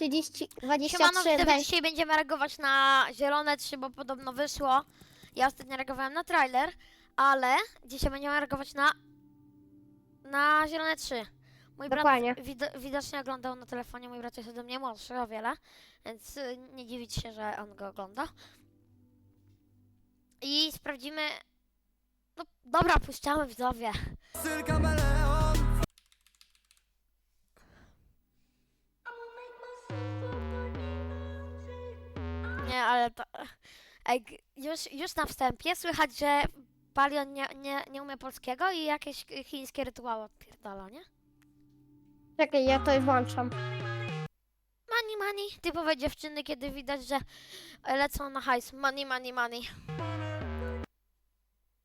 30, 23, Siemano, weź. dzisiaj będziemy reagować na Zielone 3, bo podobno wyszło. Ja ostatnio reagowałem na trailer, ale dzisiaj będziemy reagować na na Zielone 3. Mój Dokładnie. brat wid widocznie oglądał na telefonie, mój brat jest ode mnie młodszy o wiele, więc y, nie dziwić się, że on go ogląda. I sprawdzimy... No dobra, puszczamy widzowie. To... Ej, już, już na wstępie słychać, że Palion nie, nie, nie umie polskiego i jakieś chińskie rytuały odpierdala, nie? Czekaj, ja to włączam. Money, money. Typowe dziewczyny, kiedy widać, że lecą na hajs. Money, money, money.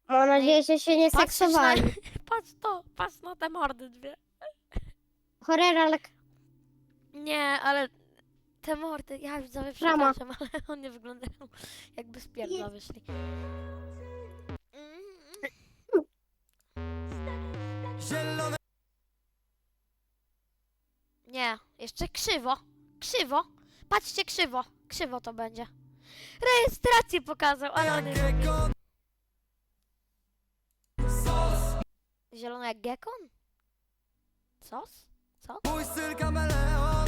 Mam nadzieję, że się nie Patrzysz na... seksowali. Patrz to, patrz na te mordy dwie. Horror, ale Nie, ale te mordy, ja widzowie Rama. przepraszam, ale one wyglądają jakby z pierdla wyszli. Zielone Nie, jeszcze krzywo. Krzywo. Patrzcie, krzywo. Krzywo to będzie. Rejestrację pokazał, ale on jest... gekon Sos Zielony jak gekon? Sos? Co? Mój styl kameleon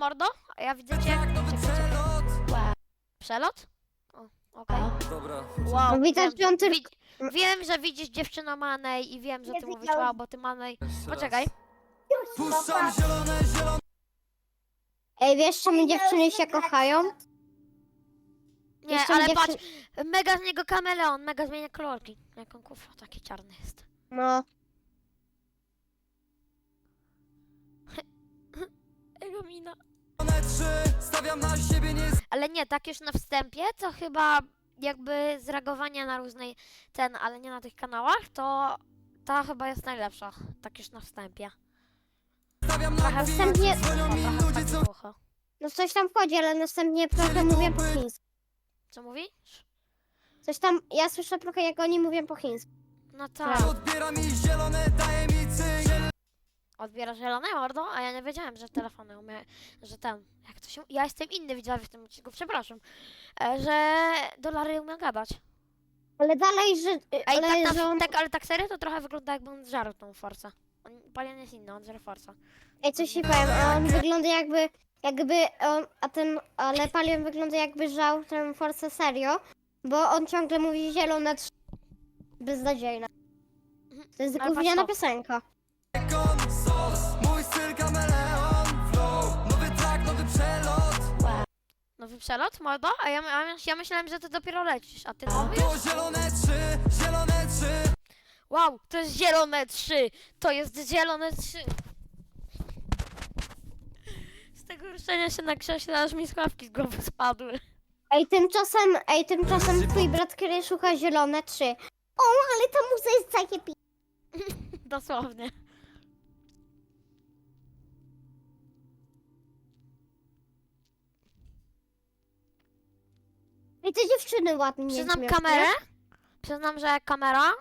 mordo? A ja widzę cię... Czekaj, czekaj. przelot Przelot? O, okej. Dobra Wow, No wiem, że on tylko- wiem, że widzisz dziewczynę Manej i wiem, że Nie ty mówisz widziałem. wow, bo ty Manej... Jeszcze Poczekaj. Puszczam zielone, zielone Ej, wiesz, czemu dziewczyny się kochają? Nie, Jeszcze ale dziewczyn- patrz, mega z niego kameleon, mega zmienia kolorki. Jak on kufra taki czarny jest. No, Jego mina. trzy Stawiam na siebie nie Ale nie, tak już na wstępie, to chyba jakby z reagowania na różnej ten, ale nie na tych kanałach, to ta chyba jest najlepsza. Tak już na wstępie. Stawiam na Trochę wstępnie- trochę ludzie tak co głucho. no coś tam wchodzi, ale następnie trochę mówię po chińsku. Co mówisz? Coś tam, ja słyszę trochę jak oni mówią po chińsku. No tak. Odbiera mi Odbiera zielone mordo, a ja nie wiedziałem, że telefony umie, że ten, jak to się, ja jestem inny widzowie w tym odcinku, przepraszam, e, że dolary umie gadać. Ale dalej, że... Ej, ale, tak, że na, on... tak, ale tak serio to trochę wygląda jakby on zżarł tą forsę. On, Palion jest inny, on żre forsę. Ej, coś ci powiem, a on wygląda jakby... Jakby on, a ten, ale Palion wygląda jakby żał tę Force serio, bo on ciągle mówi zielone trz... beznadziejne. To jest Ale patrz gówniana to. piosenka. Nowy przelot, mordo? A ja, a ja, ja myślałem, że ty dopiero lecisz, a ty mówisz? To zielone trzy Zielone trzy Wow, to jest zielone 3! To jest zielone 3! Z tego ruszenia się na krześle aż mi sławki z głowy spadły. Ej, tymczasem, ej, tymczasem twój brat, który szuka zielone trzy. O, ale ta muza jest takie pi... Dosłownie. Ej, te dziewczyny ładnie Przyznam śmieszne. kamerę. Przyznam, że kamera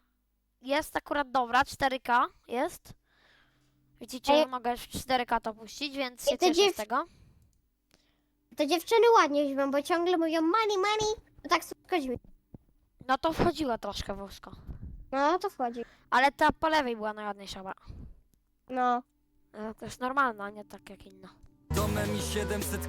jest akurat dobra, 4K jest. Widzicie, Ej. mogę w 4K to puścić, więc Ej, się te cieszę z dziew- tego. Te dziewczyny ładnie śpią, bo ciągle mówią money, money. No tak schodzi mi. No to wchodziło troszkę wózko. No, to wchodzi. Ale ta po lewej była najładniejsza. No. E, To jest normalna, a nie tak jak inna. Domem mi 700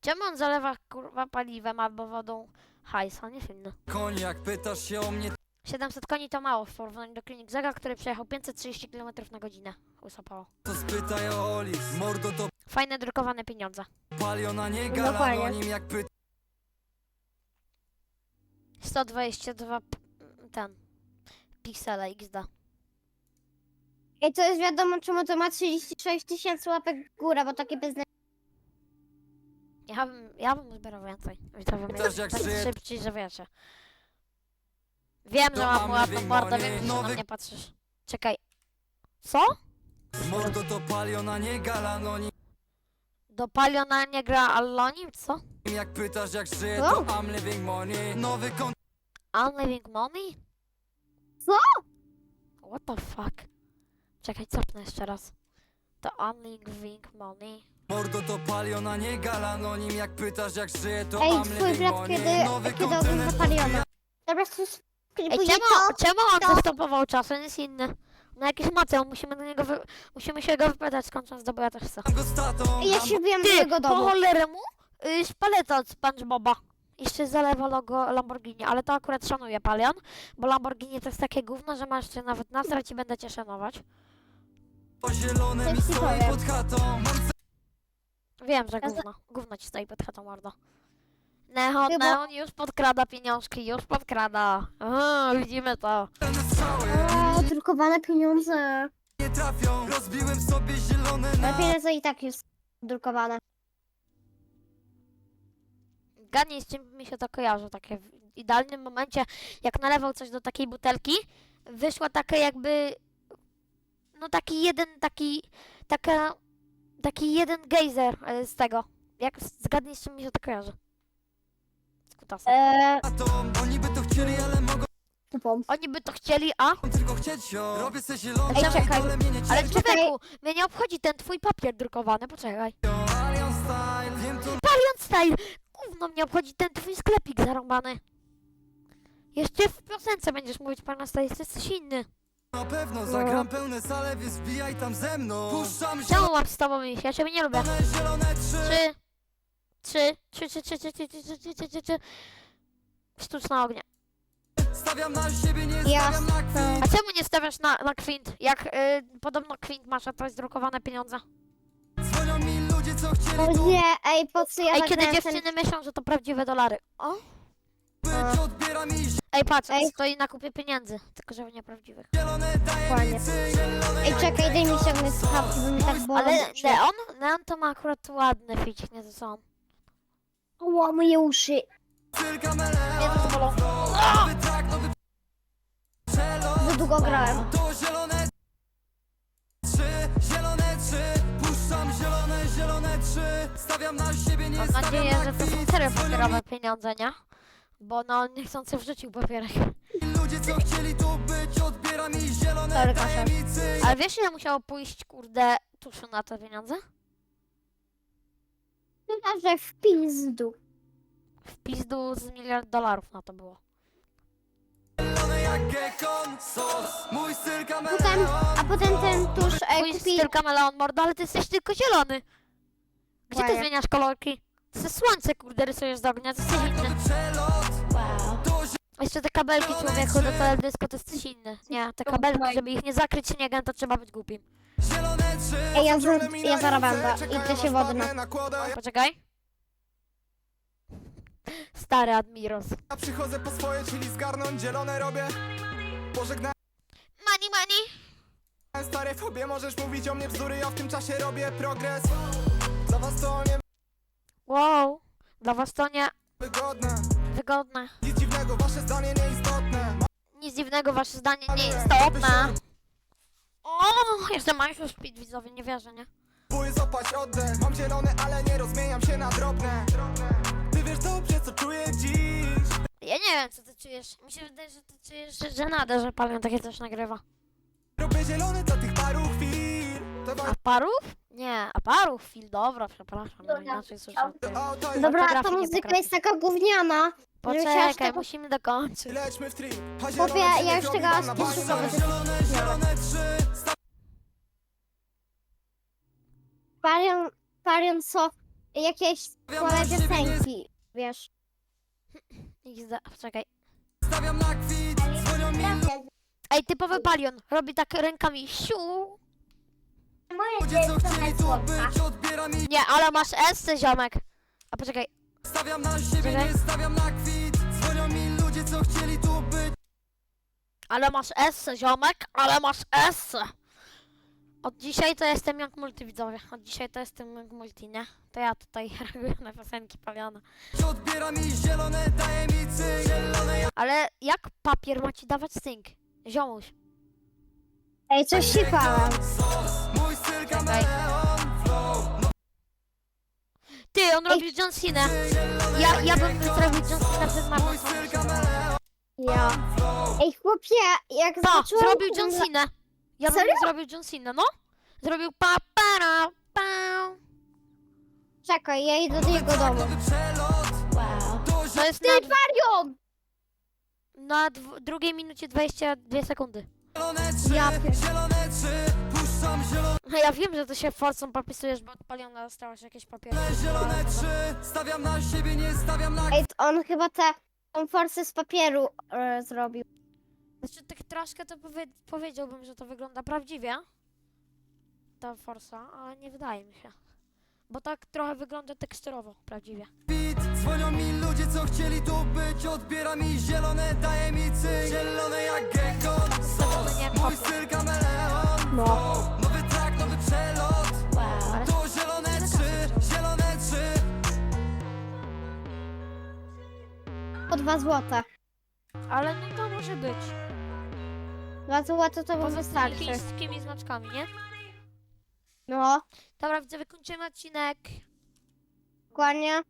Czemu on zalewa kurwa paliwem albo wodą hajs, a nie inny? koni Jak pytasz się o mnie 700 koni to mało w porównaniu do Klinik Zega, który przejechał 530 km na godzinę. Usapało. To spytaj o Olis Mordo to Fajne drukowane pieniądze. paliona nie Dokładnie. galanonim Jak pytasz 122 p- ten piksele XD. Ej, to jest wiadomo, czemu to ma 36 tysięcy łapek w górę, bo takie bezne... Ja bym, ja bym zbierał więcej. To bym Też jak tak szybciej, że wiecie. Wiem, że To mam mamy ładną mordę, wymony, wiem, że na mnie patrzysz. Czekaj. Co? Mordo to paliona nie galanonim Do Paliona nie gra Allonim? Co? Jak pytasz jak żyję to I'm living money Nowy kont Unliving Money? Co? What the fuck? Czekaj, cofnę jeszcze raz. To Unliving Money. Mordo to palion, a nie galanonim Jak pytasz jak żyję to Ej, am twój living brat kiedy, Nowy kiedy kontener Paliona. Dobra, to Ej, sklipuję czemu, to. czemu on to- zastopował czas? On jest inny. Na jakieś mace, on musimy do niego wy... musimy się go wypytać skąd on zdobyła też chce. go z tatą Ja Mam się wbijam do Ty, jego po domu. cholerę mu y, szpaleta od SpongeBoba. Jeszcze zalewa logo Lamborghini, ale to akurat szanuję Palion, bo Lamborghini to jest takie gówno, że masz się nawet nasrać i będę cię szanować. to zielone mi Coś ci stoi powiem. pod chatą Mam Wiem, że Ja za- gówno. Gówno ci stoi pod chatą, mordo. Neon, Chyba- Neon już podkrada pieniążki, już podkrada. Aha, widzimy to. O, drukowane pieniądze. Nie trafią Rozbiłem sobie zielone Ale na pieniądze i tak jest drukowane. Gadnij, z czym mi się to kojarzy, takie w idealnym momencie, jak nalewał coś do takiej butelki, wyszła taka jakby, no taki jeden, taki, taka, taki jeden gejzer e, z tego. Jak zgadnij, z czym mi się to kojarzy? Z kutasem. Eee, Oni by to chcieli, ale mogą kupą. Oni by to chcieli, a? tylko chcieć ją Robię se zielone Ej, czekaj. mnie nie Ale cierpią. człowieku, mnie nie obchodzi ten twój papier drukowany, poczekaj. Alien style Wiem to Palion style! Gówno mnie obchodzi ten twój sklepik zarąbany. Jeszcze w piosence będziesz mówić Palion style, to jest coś inny. Na pewno Zagram pełne sale, więc wbijaj tam ze mną Puszczam Czemu mam z tobą iść? Ja ciebie nie lubię. zielone, zielone trzy Trzy, trzy, trzy, trzy, trzy, trzy, trzy, trzy, trzy, trzy, trzy, trzy. Sztuczne ognie. Stawiam na siebie, nie stawiam na kwit A czemu nie stawiasz na, na kwint? Jak y, podobno kwint masz, a to jest drukowane pieniądze. Dzwonią mi ludzie, co chcieli O tu nie, ej, po co ja Ej, kiedy nagrałem ten... dziewczyny myślą, że to prawdziwe dolary. O! Być Odbiera mi Ej, patrz, Ej. stoi na kupie pieniędzy, tylko że nieprawdziwych. zielone, Dokładnie. Zielone Ej, czekaj, daj mi ściągnąć słuchawki, bo mi tak bolą Ale. Neon? Neon to ma akurat ładny ficik, nie to co on. Ło, moje uszy. cyrka Nie to co bolą. Nowy track, nowy przelot Za długo grałem. To zielone trzy, zielone trzy Puszczam zielone, zielone trzy Stawiam na siebie, nie Mam stawiam nadzieję, na że to są kwit serio papierowe pieniądze, nie? Bo no niechcący wrzucił papierek. ludzie, co chcieli tu być Odbiera mi zielone, Sorry, Kasia. cyk Ale wiesz ile musiało pójść, kurde, tuszu na te pieniądze? Chyba, że w pizdu. W pizdu z miliard dolarów na to było. Zielone jak gekon, sos Mój styl Potem, kameleon a potem ten tusz e, Twój kupi... styl kameleon mordo, ale ty jesteś tylko zielony. Gdzie ty Ładnie. zmieniasz kolorki? To jest słońce, kurde, rysujesz z ognia, to jest coś inny. Jeszcze te kabelki człowieku do teledysku to jest coś inny. Nie, te kabelki, żeby ich nie zakryć śniegiem, to trzeba być głupim. zielone trzy Ej, ja, za, ja zaraz będę. Idę się wody na... Poczekaj. Stary Admiros. Ja przychodzę po swoje, czyli zgarnąć zielone robię Pożegnałem Money, money. stare fobie Możesz mówić o mnie bzdury, ja w tym czasie robię progres Za was to nie Wow. Dla was to nie wygodne wygodne. Dziwnego, wasze zdanie nieistotne Nic dziwnego, wasze zdanie nie jest istotne. O, jeszcze Majszu Speed widzowie, nie wierzę, nie? Próbuję złapać oddech Mam zielone, ale nie rozmieniam się na drobne Ty wiesz dobrze, co czuję dziś Ja nie wiem, co ty czujesz. Mi się wydaje, że ty czujesz że żenadę, że Palion takie coś nagrywa. Robię zielony dla tych paru chwil To A parów? Nie, a parów chwil, dobra, przepraszam, no inaczej słyszałem. Dobra, ta nie muzyka jest taka gówniana. Poczekaj, tego- musimy dokończyć. Lećmy w trip A Chłopie, zielone ja już tego aż na nie bank. szukam. Zielone, zielone trzy Parion, parion co? Jakieś nie piosenki, wiesz. XD, poczekaj. stawiam na kwit Dzwonią mi Ej, typowy Palion, robi tak rękami siu. Ludzie, co chcieli tu być Odbiera mi Nie, ale masz S, ziomek. A poczekaj, Stawiam na siebie, Czekaj. nie stawiam na kwit Dzwonią mi ludzie, co chcieli tu być ale masz S, ziomek, ale masz S. Od dzisiaj to jestem jak multi, widzowie. Od dzisiaj to jestem jak multi, nie? To ja tutaj reaguję na piosenki Paliona. Odbiera mi zielone, daje mi cyk Zielone jak Ale jak papier ma ci dawać sync? Ziomuś. Ej, coś się flow Ty, on robił John Cena. Ja, ja bym zrobił John Cena styl kameleon Ja. Ej, chłopie, jak Pa, zobaczyłam... zrobił John Cena. Ja bym Serio? zrobił John Cena, no. Zrobił pa, para, pa. czekaj, ja idę do jego domu. Wow. To jest na, Marion! na dw- drugiej minucie 22 sekundy. Ja pier- Zielone trzy Puszczam zielone, No ja wiem, że to się forsą popisujesz, bo odpaliona stałaś jakieś papiery. zielone trzy Stawiam na siebie, nie stawiam na Ej, on chyba te tą forsę z papieru e, zrobił. Znaczy tak troszkę to powie powiedziałbym, że to wygląda prawdziwie. Ta forsa, ale nie wydaje mi się. Bo tak trochę wygląda teksturowo, prawdziwie. kwit Dzwonią mi ludzie, co chcieli tu być Odbiera mi zielone, daje mi cyk Zielone jak gekon Sos, nie mój styl kameleon No. Flow, Nowy track, nowy przelot Wow. To zielone trzy Zielone trzy Po dwa złote. Ale no to może być. Dwa złote to mu Poza tymi wystarczy. chińskimi znaczkami, nie? No, Dobra, widzę, wykończymy odcinek. dokładnie.